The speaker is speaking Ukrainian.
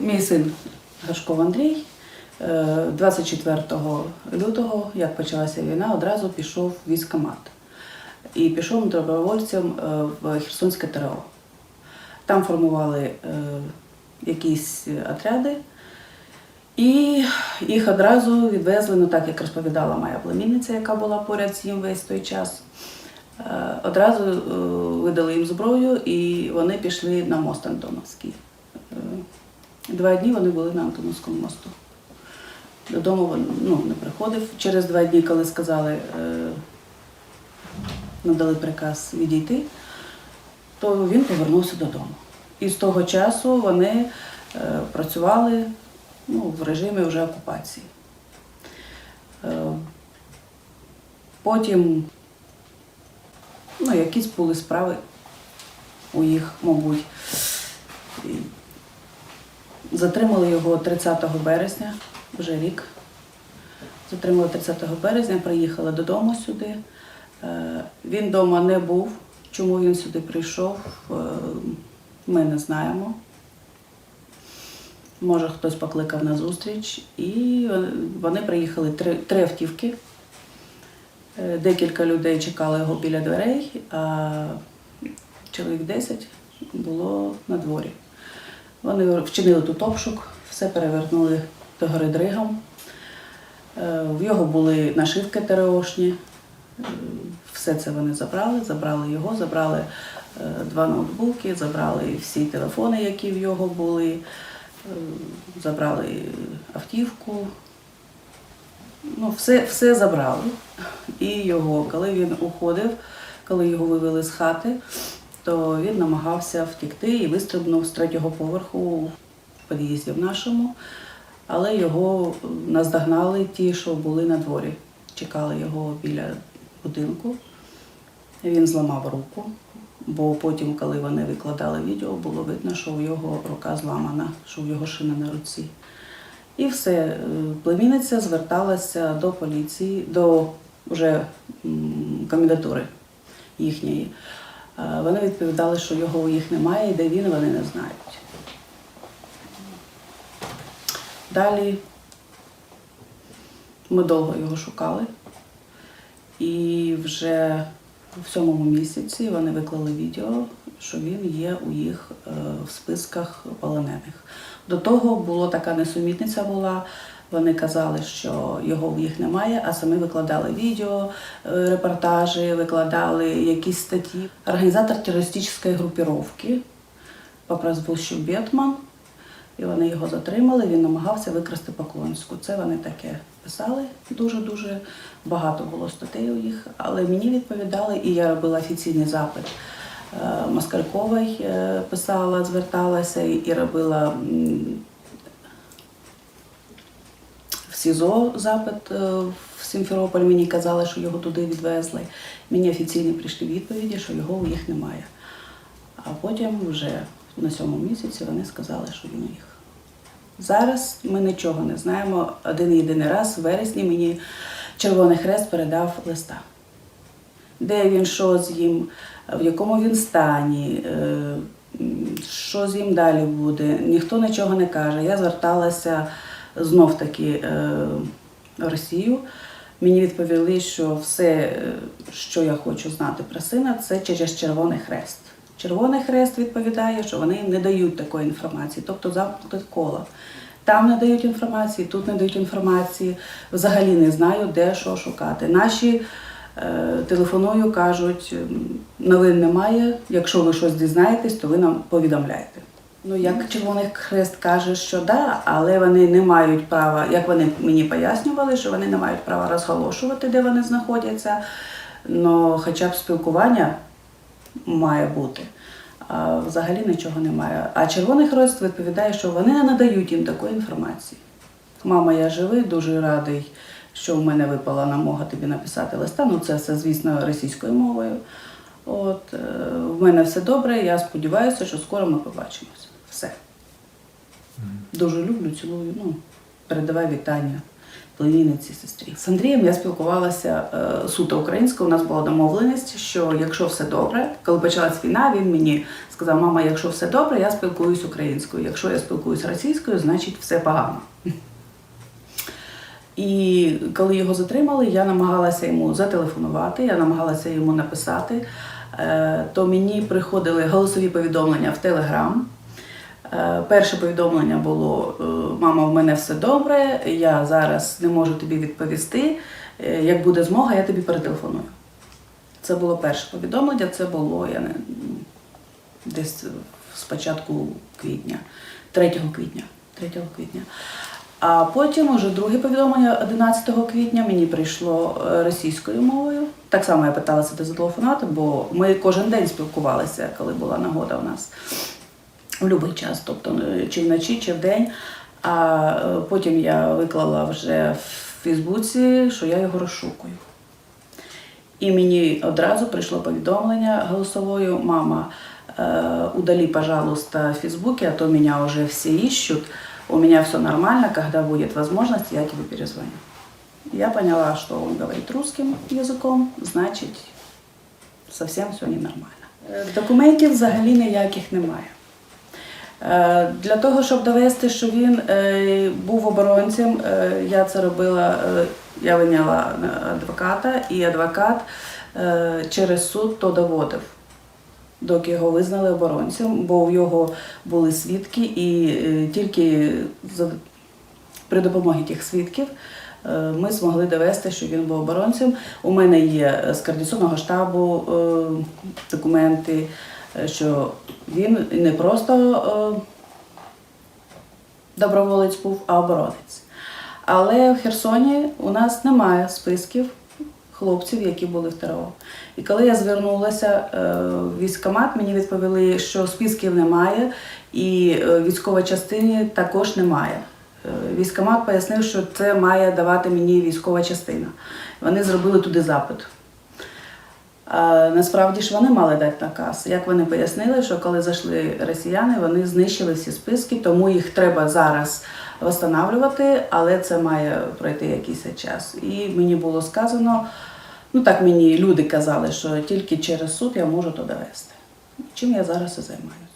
Мій син Гашков Андрій е, 24 лютого, як почалася війна, одразу пішов в військкомат. І пішов добровольцем е, в Херсонське ТРО. Там формували е, якісь отряди, і їх одразу відвезли, ну так як розповідала моя племінниця, яка була поряд з ним весь той час. Е, Одразу е, видали їм зброю, і вони пішли на мост Антоновський. Два дні вони були на Антоновському мосту. Додому він ну, не приходив. Через два дні, коли сказали, е, надали приказ відійти, то він повернувся додому. І з того часу вони е, працювали ну, в режимі вже окупації. Е, потім ну, якісь були справи у їх, мабуть. Затримали його 30 березня, вже рік. Затримали 30 березня, приїхали додому сюди. Е, Він вдома не був. Чому він сюди прийшов, е, ми не знаємо. Може, хтось покликав на зустріч. І е, вони приїхали три, три автівки. Декілька людей чекали його біля дверей, а чоловік 10 було на дворі. Вони вчинили тут обшук, все перевернули до гори Дригом. Е, В його були нашивки ТРОшні. Е, Все це вони забрали, забрали його, забрали е, два ноутбуки, забрали всі телефони, які в його були, забрали автівку. Ну, все, все забрали. І його, коли він уходив, коли його вивели з хати, то він намагався втікти і вистрибнув з третього поверху в під'їзді в нашому, але його наздогнали ті, що були на дворі. Чекали його біля будинку. Він зламав руку, бо потім, коли вони викладали відео, було видно, що у його рука зламана, що у його шина на руці. І все, Е, племінниця зверталася до поліції, до вже комендатури їхньої. Е, Вони відповідали, що його у їх немає, і де він, вони не знають. Далі ми довго його шукали. І вже в сьомому місяці вони виклали відео, що він є у їх е, в списках полонених. До того була така несумітниця була. Вони казали, що його в їх немає, а самі викладали відео, е, репортажі, викладали якісь статті. Організатор терористичної групіровки по прозвищу Бетман. І вони його затримали, він намагався викрасти Поклонську. Це вони таке писали дуже-дуже багато було статей у їх, але мені відповідали, і я робила офіційний запит. Е, е, писала, зверталася і робила СІЗО запит е, в Сімферополь. Мені казали, що його туди відвезли. Мені офіційно прийшли відповіді, що його у їх немає. А потім вже на сьомому місяці вони сказали, що він у їх. Зараз ми нічого не знаємо. Один єдиний раз в вересні мені Червоний Хрест передав листа. Де він, що з ним, в якому він стані, е, що з ним далі буде. Ніхто нічого не каже. Я зверталася знов таки е, Росію. Мені відповіли, що все, е, що я хочу знати про сина, це через Червоний Хрест. Червоний Хрест відповідає, що вони не дають такої інформації, тобто замкнуте коло. Там не дають інформації, тут не дають інформації. Взагалі не знаю, де що шукати. Наші е, телефоную, кажуть, новин немає. Якщо ви щось дізнаєтесь, то ви нам повідомляєте. Ну, як Червоний Хрест каже, що да, але вони не мають права, як вони мені пояснювали, що вони не мають права розголошувати, де вони знаходяться. Ну, хоча б спілкування має бути. А взагалі нічого немає. А Червоний Хрест відповідає, що вони не надають їм такої інформації. Мама, я живий, дуже радий, що в мене випала намога тобі написати листа. Ну, це все, звісно, російською мовою. От, е, в мене все добре, я сподіваюся, що скоро ми побачимося. Все. Дуже люблю, цілую. Ну, передавай вітання. племінниці сестрі. З Андрієм я спілкувалася е, суто українською. У нас була домовленість, що якщо все добре, коли почалась війна, він мені сказав: мама, якщо все добре, я спілкуюсь українською. Якщо я спілкуюсь російською, значить все погано. І коли його затримали, я намагалася йому зателефонувати, я намагалася йому написати. Е, То мені приходили голосові повідомлення в Телеграм. Е, Перше повідомлення було: е, Мама, в мене все добре, я зараз не можу тобі відповісти. Е, Як буде змога, я тобі перетелефоную. Це було перше повідомлення, це було я не, десь з початку квітня, 3 квітня. 3 квітня. А потім уже друге повідомлення 11 квітня мені прийшло російською мовою. Так само я питалася де зателефонувати, бо ми кожен день спілкувалися, коли була нагода у нас в будь-який час, тобто е, чи вночі, чи вдень. А е, потім я виклала вже в Фейсбуці, що я його розшукую. І мені одразу прийшло повідомлення голосовою: мама, э, удали, пожалуйста, в Фейсбуке, а то меня уже все ищут. У меня все нормально, когда будет возможность, я тебе перезвоню. Я поняла, что он говорит русским языком, значит, совсем все ненормально. Е, Документів взагалі ніяких немає. Е, Для того, щоб довести, що він е, був оборонцем, е, я це робила, я виняла адвоката, і адвокат через суд то доводив, доки його визнали оборонцем, бо у його були свідки, і тільки при допомогі тих свідків ми змогли довести, що він був оборонцем. У мене є з координаційного штабу документи, що він не просто е, доброволець був, а оборонець. Але в Херсоні у нас немає списків хлопців, які були в ТРО. І коли я звернулася е, в військкомат, мені відповіли, що списків немає, і е, військової частини також немає. Е, Військкомат пояснив, що це має давати мені військова частина. Вони зробили туди запит. Насправді ж вони мали дати наказ. Як вони пояснили, що коли зайшли росіяни, вони знищили всі списки, тому їх треба зараз встановлювати, але це має пройти якийсь час. І мені було сказано, ну так мені люди казали, що тільки через суд я можу то довести. Чим я зараз і займаюся.